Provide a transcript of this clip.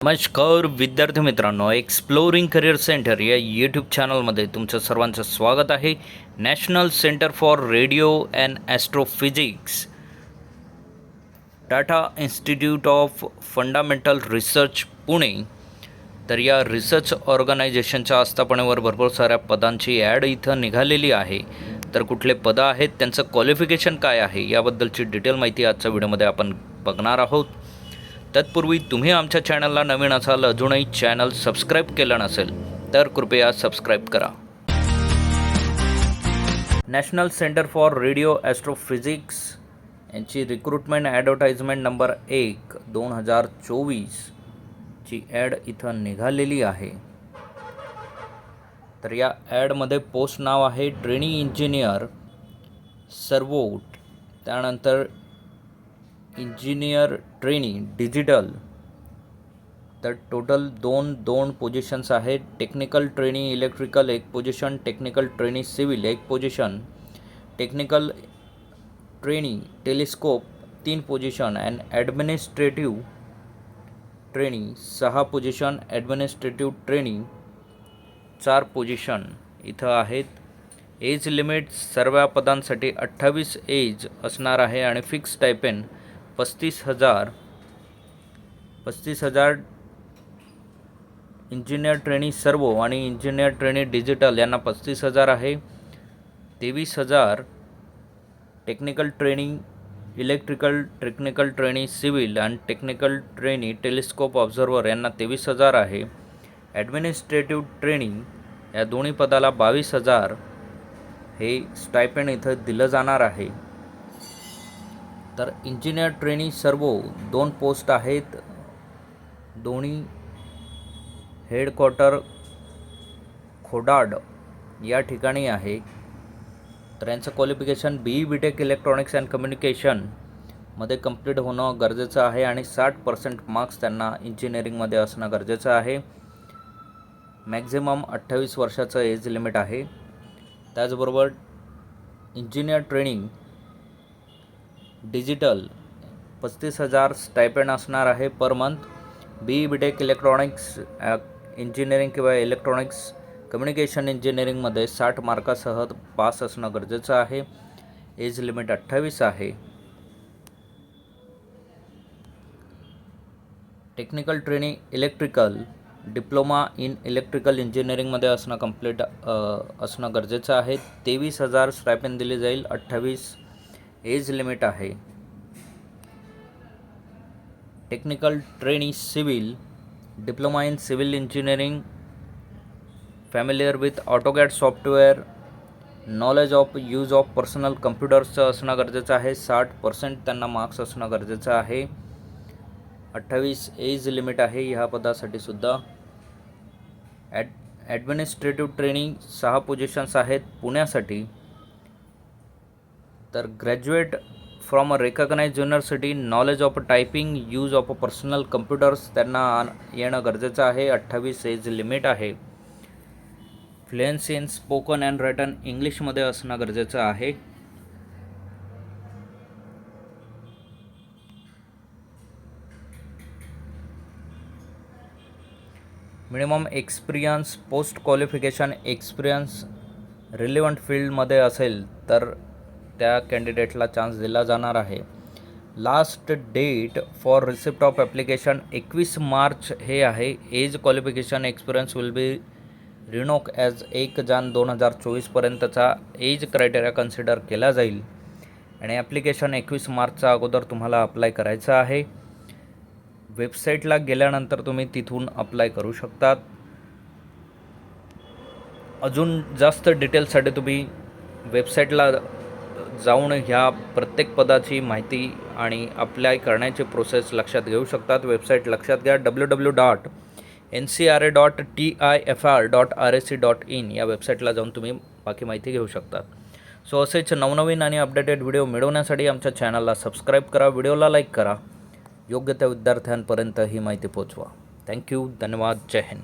नमस्कार विद्यार्थी मित्रांनो एक्सप्लोरिंग करिअर सेंटर या यूट्यूब चॅनलमध्ये तुमचं सर्वांचं स्वागत आहे. National Centre for Radio and Astrophysics Tata Institute of Fundamental Research Pune तर या रिसर्च ऑर्गनायझेशनच्या आस्थापनेवर भरपूर साऱ्या पदांची ॲड इथं निघालेली आहे. तर कुठले पदं आहेत त्यांचं क्वालिफिकेशन काय आहे याबद्दलची डिटेल माहिती आजच्या व्हिडिओमध्ये आपण बघणार आहोत. तत्पूर्वी तुम्ही आमच्या चॅनलला नवीन असाल अजूनही चॅनल सबस्क्राईब केलं नसेल तर कृपया सबस्क्राईब करा. National centre for radio astrophysics यांची रिक्रुटमेंट ॲडव्हर्टाइजमेंट नंबर एक दोन हजार चोवीसची ॲड इथं निघालेली आहे. तर या ॲडमध्ये पोस्ट नाव आहे ट्रेनी इंजिनियर सर्वोट. त्यानंतर इंजिनियर ट्रेनी डिजिटल. तर टोटल दोन दोन पोझिशन्स आहेत. टेक्निकल ट्रेनी इलेक्ट्रिकल एक पोझिशन टेक्निकल ट्रेनी सिव्हिल एक पोझिशन टेक्निकल ट्रेनी टेलिस्कोप तीन पोझिशन अँड ॲडमिनिस्ट्रेटिव्ह ट्रेनी सहा पोझिशन ॲडमिनिस्ट्रेटिव्ह ट्रेनी चार पोझिशन इथं आहेत. एज लिमिट सर्व पदांसाठी अठ्ठावीस एज असणार आहे. आणि फिक्स टायपेन पस्तीस हजार पस्तीस हजार इंजिनियर ट्रेनी सर्वो आणि इंजिनियर ट्रेनी डिजिटल यांना पस्तीस हजार आहे. तेवीस हजार technical training electrical technical trainee civil आणि टेक्निकल ट्रेनी टेलिस्कोप ऑब्झर्वर यांना तेवीस हजार आहे. ॲडमिनिस्ट्रेटिव्ह ट्रेनिंग या दोन्ही पदाला बावीस हजार हे स्टायपेंड इथं दिलं जाणार आहे. तर इंजिनियर ट्रेनी सर्वो दोन पोस्ट आहेत. दोन्ही हेडक्वार्टर खोडाड या ठिकाणी आहे. तर यांचं qualification B B tech electronics and कम्युनिकेशनमध्ये complete होणं गरजेचं आहे आणि साठ पर्सेंट मार्क्स त्यांना इंजिनिअरिंगमध्ये असणं गरजेचं आहे. मॅक्झिमम अठ्ठावीस वर्षाचं एज लिमिट आहे. त्याचबरोबर इंजिनियर ट्रेनिंग डिजिटल पस्तीस हजार स्टायपेंड असणार आहे per month. B B tech electronics engineering किंवा इलेक्ट्रॉनिक्स कम्युनिकेशन इंजिनिअरिंगमध्ये साठ मार्कासह पास असणं गरजेचं आहे. एज लिमिट अठ्ठावीस आहे. Technical training electrical diploma in electrical इंजिनिअरिंगमध्ये असणं कंप्लीट असणं गरजेचं आहे. तेवीस हजार स्टायपेंड दिली जाईल. अठ्ठावीस एज लिमिट आहे. Technical trainee civil diploma in civil engineering familiar with AutoCAD software knowledge of use of personal कम्प्युटर्सचं असणं गरजेचं आहे. साठ पर्सेंट त्यांना मार्क्स असणं गरजेचं आहे. अठ्ठावीस एज लिमिट आहे ह्या पदासाठी सुद्धा. ॲड ॲडमिनिस्ट्रेटिव्ह ट्रेनिंग सहा पोझिशन्स आहेत पुण्यासाठी. तर graduate from a recognize university knowledge of typing use of a personal computers त्यांना येणं गरजेचं आहे. अठ्ठावीस एज लिमिट आहे. Fluency in spoken and written इंग्लिशमध्ये असणं गरजेचं आहे. Minimum experience post qualification experience relevant फील्डमध्ये असेल तर त्या कॅन्डिडेटला चान्स दिला जाणार आहे. Last date for receipt of application एकवीस मार्च हे आहे. Age qualification experience will be reckoned as एक जान दोन हजार चोवीसपर्यंतचा एज क्रायटेरिया कन्सिडर केला जाईल. आणि ॲप्लिकेशन एकवीस मार्चच्या अगोदर तुम्हाला अप्लाय करायचं आहे. वेबसाईटला गेल्यानंतर तुम्ही तिथून अप्लाय करू शकतात. अजून जास्त डिटेल्ससाठी तुम्ही वेबसाईटला जाऊन ह्या प्रत्येक पदाची माहिती आणि अप्लाय करण्याची प्रोसेस लक्षात घेऊ शकतात. वेबसाईट लक्षात घ्या. W W dot N C R A dot T I F R dot R S C dot in या वेबसाईटला जाऊन तुम्ही बाकी माहिती घेऊ शकतात. सो असेच नवनवीन आणि अपडेटेड व्हिडिओ मिळवण्यासाठी आमच्या चॅनलला सबस्क्राईब करा. व्हिडिओला लाईक करा. योग्य त्या विद्यार्थ्यांपर्यंत ही माहिती पोचवा थँक्यू धन्यवाद. जय हिंद.